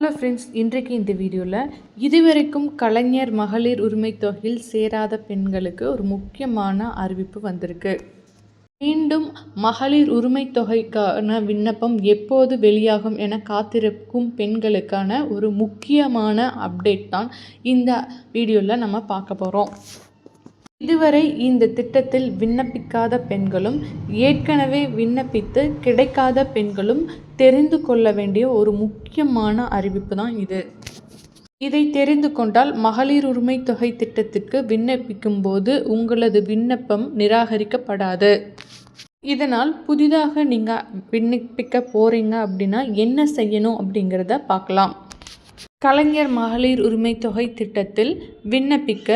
Hello friends இன்றைக்கு இந்த வீடியோவில் இதுவரைக்கும் கலைஞர் மகளிர் உரிமை தொகையில் சேராத பெண்களுக்கு ஒரு முக்கியமான அறிவிப்பு வந்திருக்கு. மீண்டும் மகளிர் உரிமை தொகைக்கான விண்ணப்பம் எப்போது வெளியாகும் என காத்திருக்கும் பெண்களுக்கான ஒரு முக்கியமான அப்டேட் தான் இந்த வீடியோவில் நம்ம பார்க்க போகிறோம் இதுவரை இந்த திட்டத்தில் விண்ணப்பிக்காத பெண்களும் ஏற்கனவே விண்ணப்பித்து கிடைக்காத பெண்களும் தெரிந்து கொள்ள வேண்டிய ஒரு முக்கியமான அறிவிப்பு தான் இது. இதை தெரிந்து கொண்டால் மகளிர் உரிமை தொகை திட்டத்திற்கு விண்ணப்பிக்கும் போது உங்களது விண்ணப்பம் நிராகரிக்கப்படாது. இதனால் புதிதாக நீங்கள் விண்ணப்பிக்க போகிறீங்க அப்படின்னா என்ன செய்யணும் அப்படிங்கிறத பார்க்கலாம். கலைஞர் மகளிர் உரிமை தொகை திட்டத்தில் விண்ணப்பிக்க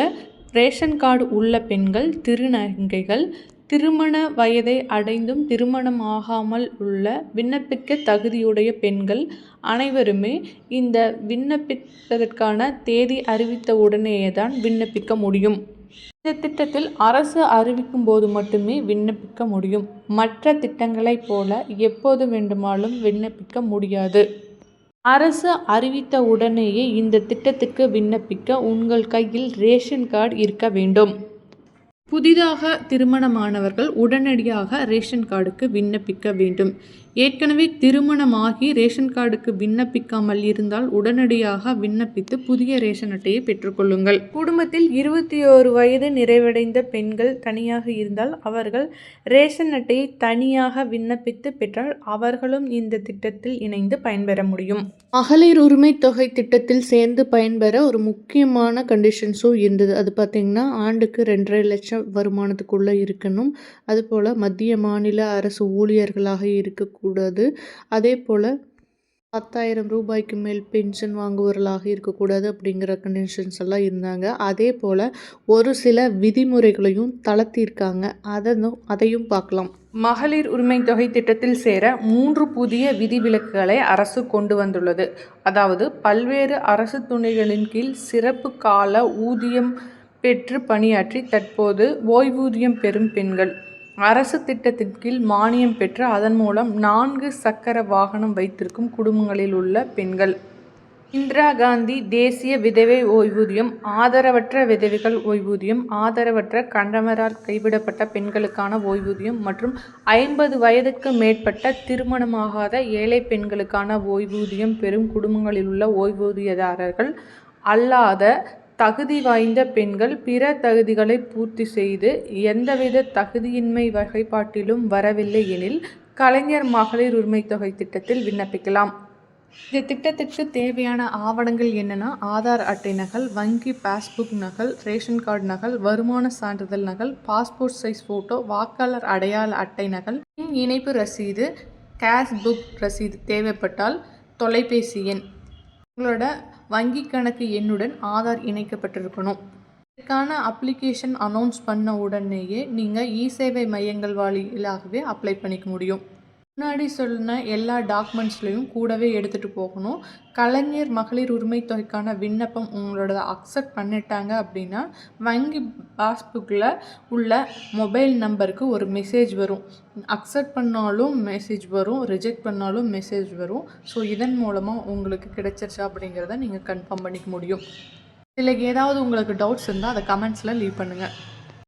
ரேஷன் கார்டு உள்ள பெண்கள் திருநங்கைகள் திருமண வயதை அடைந்தும் திருமணம் ஆகாமல் உள்ள விண்ணப்பிக்க தகுதியுடைய பெண்கள் அனைவருமே இந்த விண்ணப்பிப்பதற்கான தேதி அறிவித்த உடனேயே தான் விண்ணப்பிக்க முடியும். இந்த திட்டத்தில் அரசு அறிவிக்கும் போது மட்டுமே விண்ணப்பிக்க முடியும். மற்ற திட்டங்களைப் போல எப்போது வேண்டுமானாலும் விண்ணப்பிக்க முடியாது. அரசு அறிவித்த உடனேயே இந்த திட்டத்துக்கு விண்ணப்பிக்க உங்கள் கையில் ரேஷன் கார்டு இருக்க வேண்டும். புதிதாக திருமணமானவர்கள் உடனடியாக ரேஷன் கார்டுக்கு விண்ணப்பிக்க வேண்டும். ஏற்கனவே திருமணமாகி ரேஷன் கார்டுக்கு விண்ணப்பிக்காமல் இருந்தால் உடனடியாக விண்ணப்பித்து புதிய ரேஷன் அட்டையை பெற்றுக்கொள்ளுங்கள் குடும்பத்தில் இருபத்தி ஓரு வயது நிறைவடைந்த பெண்கள் தனியாக இருந்தால் அவர்கள் ரேஷன் அட்டையை தனியாக விண்ணப்பித்து பெற்றால் அவர்களும் இந்த திட்டத்தில் இணைந்து பயன்பெற முடியும். மகளிர் உரிமை தொகை திட்டத்தில் சேர்ந்து பயன்பெற ஒரு முக்கியமான கண்டிஷன்ஸும் இருந்தது. அது பார்த்திங்கன்னா ஆண்டுக்கு ரெண்டரை லட்சம் வருமானத்துக்குள்ளே இருக்கணும். அதுபோல் மத்திய மாநில அரசு ஊழியர்களாக இருக்கக்கூடாது. அதே போல் பத்தாயிரம் ரூபாய்க்கு மேல் பென்ஷன் வாங்குவர்களாக இருக்கக்கூடாது அப்படிங்கிற கண்டிஷன்ஸ் எல்லாம் இருந்தாங்க. அதே போல் ஒரு சில விதிமுறைகளையும் தளர்த்தியிருக்காங்க. அதனும் அதையும் பார்க்கலாம். மகளிர் உரிமை தொகை திட்டத்தில் சேர மூன்று புதிய விதிவிலக்குகளை அரசு கொண்டு வந்துள்ளது. அதாவது பல்வேறு அரசு துணைகளின் கீழ் சிறப்பு கால ஊதியம் பெற்று பணியாற்றி தற்போது ஓய்வூதியம் பெறும் பெண்கள். அரசு திட்டத்தின் கீழ் மானியம் பெற்று அதன் மூலம் நான்கு சக்கர வாகனம் வைத்திருக்கும் குடும்பங்களில் உள்ள பெண்கள். இந்திரா காந்தி தேசிய விதவை ஓய்வூதியம் ஆதரவற்ற விதவைகள் ஓய்வூதியம் ஆதரவற்ற கண்டமரால் கைவிடப்பட்ட பெண்களுக்கான ஓய்வூதியம் மற்றும் ஐம்பது வயதுக்கு மேற்பட்ட திருமணமாகாத ஏழை பெண்களுக்கான ஓய்வூதியம் பெறும் குடும்பங்களில் உள்ள ஓய்வூதியதாரர்கள் அல்லாத தகுதி வாய்ந்த பெண்கள் பிற தகுதிகளை பூர்த்தி செய்து எந்தவித தகுதியின்மை வகைப்பாட்டிலும் வரவில்லை எனில் கலைஞர் மகளிர் உரிமை தொகை திட்டத்தில் விண்ணப்பிக்கலாம். இந்த திட்டத்திற்கு தேவையான ஆவணங்கள் என்னென்னா ஆதார் அட்டை நகல் வங்கி பாஸ்புக் நகல் ரேஷன் கார்டு நகல் வருமான சான்றிதழ் நகல் பாஸ்போர்ட் சைஸ் ஃபோட்டோ வாக்காளர் அடையாள அட்டை நகல் இணைப்பு ரசீது கேஷ் புக் ரசீது தேவைப்பட்டால் தொலைபேசி எண். உங்களோட வங்கி கணக்கு எண்ணுடன் ஆதார் இணைக்கப்பட்டிருக்கணும். இதுக்கான அப்ளிகேஷன் அனௌன்ஸ் பண்ண உடனேயே நீங்கள் இ சேவை மையங்கள் வழியிலாகவே அப்ளை பண்ணிக்க முடியும். முன்னாடி சொன்ன எல்லா டாக்குமெண்ட்ஸ்லையும் கூடவே எடுத்துகிட்டு போகணும். கலைஞர் மகளிர் உரிமை தொகைக்கான விண்ணப்பம் உங்களோட அக்செப்ட் பண்ணிட்டாங்க அப்படின்னா வங்கி பாஸ்புக்கில் உள்ள மொபைல் நம்பருக்கு ஒரு மெசேஜ் வரும். அக்செப்ட் பண்ணாலும் மெசேஜ் வரும் ரிஜெக்ட் பண்ணாலும் மெசேஜ் வரும். ஸோ இதன் மூலமாக உங்களுக்கு கிடைச்சிருச்சா அப்படிங்கிறத நீங்கள் கன்ஃபார்ம் பண்ணிக்க முடியும். இதில் ஏதாவது உங்களுக்கு டவுட்ஸ் இருந்தால் அதை கமெண்ட்ஸில் லீவ் பண்ணுங்கள்